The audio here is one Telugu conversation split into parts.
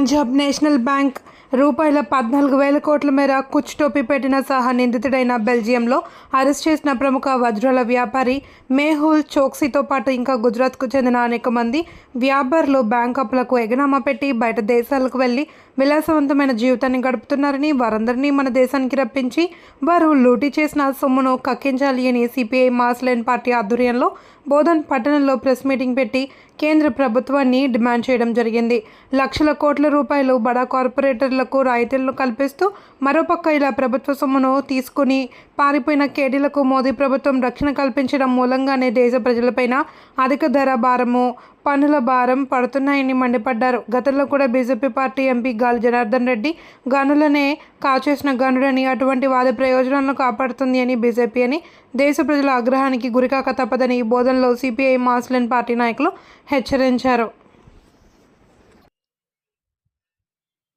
పంజాబ్ నేషనల్ బ్యాంక్ రూపాయల పద్నాలుగు వేల కోట్ల మేర కుచ్ టోపీ పెట్టిన సహా నిందితుడైన బెల్జియంలో అరెస్ట్ చేసిన ప్రముఖ వజ్రాల వ్యాపారి మేహుల్ చోక్సీతో పాటు ఇంకా గుజరాత్కు చెందిన అనేక మంది వ్యాపారులు బ్యాంక్ అప్పులకు ఎగనామా పెట్టి బయట దేశాలకు వెళ్ళి విలాసవంతమైన జీవితాన్ని గడుపుతున్నారని వారందరినీ మన దేశానికి రప్పించి వారు లూటీ చేసిన సొమ్మును కక్కించాలి అని సిపిఐ మాస్లైన్ పార్టీ ఆధ్వర్యంలో బోధన్ పట్టణంలో ప్రెస్ మీటింగ్ పెట్టి కేంద్ర ప్రభుత్వాన్ని డిమాండ్ చేయడం జరిగింది. లక్షల కోట్ల రూపాయలు బడా కార్పొరేటర్లకు రాయితీలను కల్పిస్తూ మరోపక్క ఇలా ప్రభుత్వ సొమ్మును తీసుకుని పారిపోయిన కేడీలకు మోదీ ప్రభుత్వం రక్షణ కల్పించడం మూలంగానే దేశ ప్రజలపైన అధిక ధర భారము పనుల భారం పడుతున్నాయని మండిపడ్డారు. గతంలో కూడా బీజేపీ పార్టీ ఎంపీ గాలి జనార్దన్ రెడ్డి గనులనే కాచేసిన గనుడని అటువంటి వారి ప్రయోజనాలను కాపాడుతుంది అని బీజేపీ అని దేశ ప్రజల ఆగ్రహానికి గురికాక తప్పదని ఈ బోధనలో సిపిఐ మాస్లెన్ పార్టీ నాయకులు హెచ్చరించారు.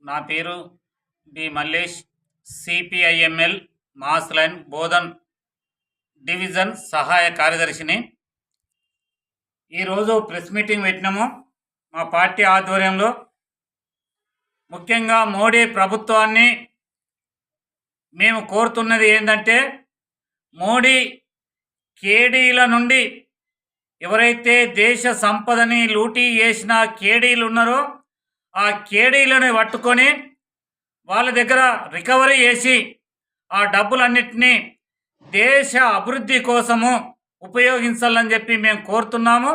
నా పేరు B Mallesh CPI ML Mass Line Bodhan division సహాయ కార్యదర్శిని. ఈరోజు ప్రెస్ మీటింగ్ పెట్టినాము మా పార్టీ ఆధ్వర్యంలో. ముఖ్యంగా మోడీ ప్రభుత్వాన్ని మేము కోరుతున్నది ఏంటంటే మోడీ కేడీల నుండి ఎవరైతే దేశ సంపదని లూటీ చేసిన కేడీలు ఉన్నారో ఆ కేడీలను పట్టుకొని వాళ్ళ దగ్గర రికవరీ చేసి ఆ డబ్బులన్నిటినీ దేశ అభివృద్ధి కోసము ఉపయోగించాలని చెప్పి మేము కోరుతున్నాము.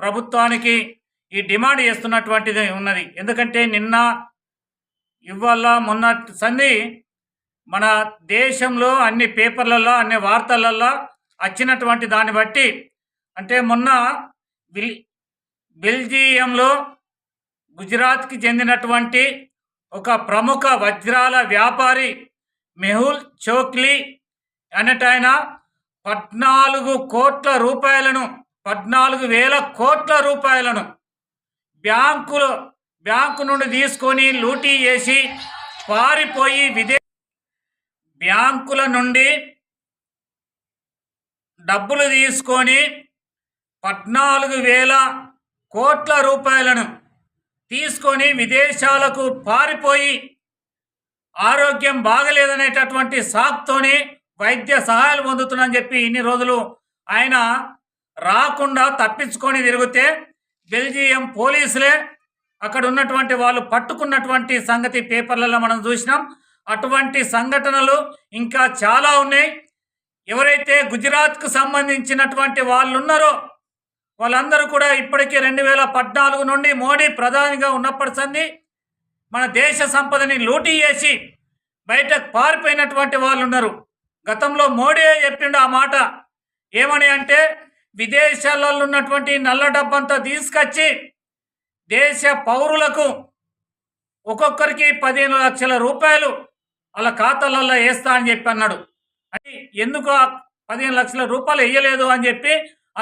ప్రభుత్వానికి ఈ డిమాండ్ చేస్తున్నటువంటిది ఉన్నది. ఎందుకంటే నిన్న ఇవాళ మొన్న సంధి మన దేశంలో అన్ని పేపర్లలో అన్ని వార్తలలో వచ్చినటువంటి దాన్ని బట్టి అంటే మొన్న బిల్ బెల్జియంలో గుజరాత్కి చెందినటువంటి ఒక ప్రముఖ వజ్రాల వ్యాపారి మెహుల్ చోక్లీ అనేటాయన పద్నాలుగు కోట్ల రూపాయలను పద్నాలుగు వేల కోట్ల రూపాయలను బ్యాంకులు బ్యాంకు నుండి తీసుకొని లూటీ చేసి పారిపోయి విదే బ్యాంకుల నుండి డబ్బులు తీసుకొని పద్నాలుగు వేల కోట్ల రూపాయలను తీసుకొని విదేశాలకు పారిపోయి ఆరోగ్యం బాగలేదనేటటువంటి సాక్తోని వైద్య సహాయాలు పొందుతున్నాని చెప్పి ఇన్ని రోజులు ఆయన రాకుండా తప్పించుకొని తిరిగితే బెల్జియం పోలీసులే అక్కడ ఉన్నటువంటి వాళ్ళు పట్టుకున్నటువంటి సంగతి పేపర్లలో మనం చూసినాం. అటువంటి సంఘటనలు ఇంకా చాలా ఉన్నాయి. ఎవరైతే గుజరాత్కు సంబంధించినటువంటి వాళ్ళు ఉన్నారో వాళ్ళందరూ కూడా ఇప్పటికే రెండు వేల పద్నాలుగు నుండి మోడీ ప్రధానిగా ఉన్నప్పటి సంది మన దేశ సంపదని లూటీ చేసి బయటకు పారిపోయినటువంటి వాళ్ళు ఉన్నారు గతంలో మోడీ చెప్పిండు ఆ మాట. ఏమని అంటే విదేశాలలో ఉన్నటువంటి నల్ల డబ్బంతా తీసుకొచ్చి దేశ పౌరులకు ఒక్కొక్కరికి పదిహేను లక్షల రూపాయలు వాళ్ళ ఖాతాలలో వేస్తా అని చెప్పి అన్నాడు. అంటే ఎందుకు ఆ పదిహేను లక్షల రూపాయలు వేయలేదు అని చెప్పి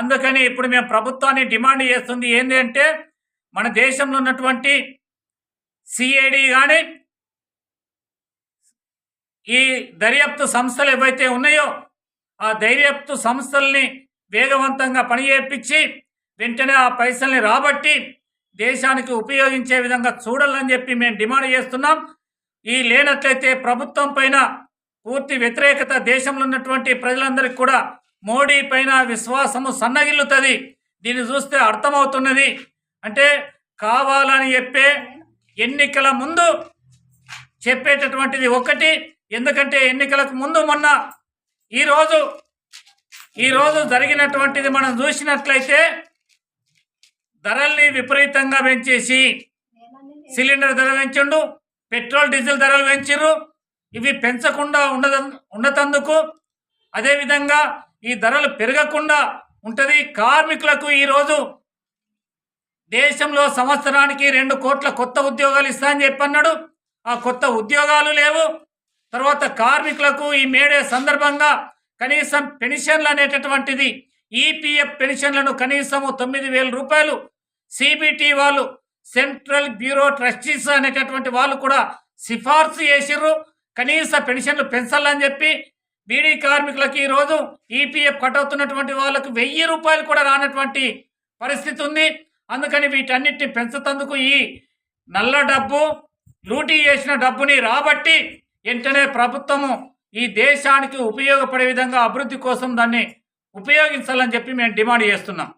అందుకని ఇప్పుడు మేము ప్రభుత్వాన్ని డిమాండ్ చేస్తుంది. ఏంటి అంటే మన దేశంలో ఉన్నటువంటి సిఐడి కానీ ఈ దర్యాప్తు సంస్థలు ఏవైతే ఉన్నాయో ఆ దర్యాప్తు సంస్థల్ని వేగవంతంగా పనిచేపించి వెంటనే ఆ పైసల్ని రాబట్టి దేశానికి ఉపయోగించే విధంగా చూడాలని చెప్పి మేము డిమాండ్ చేస్తున్నాం. ఈ లేనట్లయితే ప్రభుత్వం పైన పూర్తి వ్యతిరేకత దేశంలో ఉన్నటువంటి ప్రజలందరికీ కూడా మోడీ పైన విశ్వాసము సన్నగిల్లుతుంది. దీన్ని చూస్తే అర్థమవుతున్నది. అంటే కావాలని చెప్పే ఎన్నికల ముందు చెప్పేటటువంటిది ఒకటి ఎందుకంటే ఎన్నికలకు ముందు మొన్న ఈరోజు ఈరోజు జరిగినటువంటిది మనం చూసినట్లయితే ధరల్ని విపరీతంగా పెంచేసి సిలిండర్ ధర పెంచిండు పెట్రోల్ డీజిల్ ధరలు పెంచిర్రు. ఇవి పెంచకుండా ఉండద ఉండతందుకు అదేవిధంగా ఈ ధరలు పెరగకుండా ఉంటుంది. కార్మికులకు ఈరోజు దేశంలో సంవత్సరానికి రెండు కోట్ల కొత్త ఉద్యోగాలు ఇస్తా అని చెప్పన్నాడు. ఆ కొత్త ఉద్యోగాలు లేవు. తర్వాత కార్మికులకు ఈ మేడే సందర్భంగా కనీసం పెన్షన్లు అనేటటువంటిది ఈపీఎఫ్ పెన్షన్లను కనీసము తొమ్మిది వేల రూపాయలు సిబిటి వాళ్ళు సెంట్రల్ బ్యూరో ట్రస్టీస్ అనేటటువంటి వాళ్ళు కూడా సిఫార్సు చేసిర్రు. కనీస పెన్షన్లు పెంచాలని చెప్పి బీడీ కార్మికులకి ఈరోజు ఈపీఎఫ్ కట్ అవుతున్నటువంటి వాళ్ళకు వెయ్యి రూపాయలు కూడా రానటువంటి పరిస్థితి ఉంది. అందుకని వీటన్నిటిని పెంచుతందుకు ఈ నల్ల డబ్బు లూటీ చేసిన డబ్బుని రాబట్టి వెంటనే ప్రభుత్వము ఈ దేశానికి ఉపయోగపడే విధంగా అభివృద్ధి కోసం దాన్ని ఉపయోగించాలని చెప్పి మేము డిమాండ్ చేస్తున్నాం.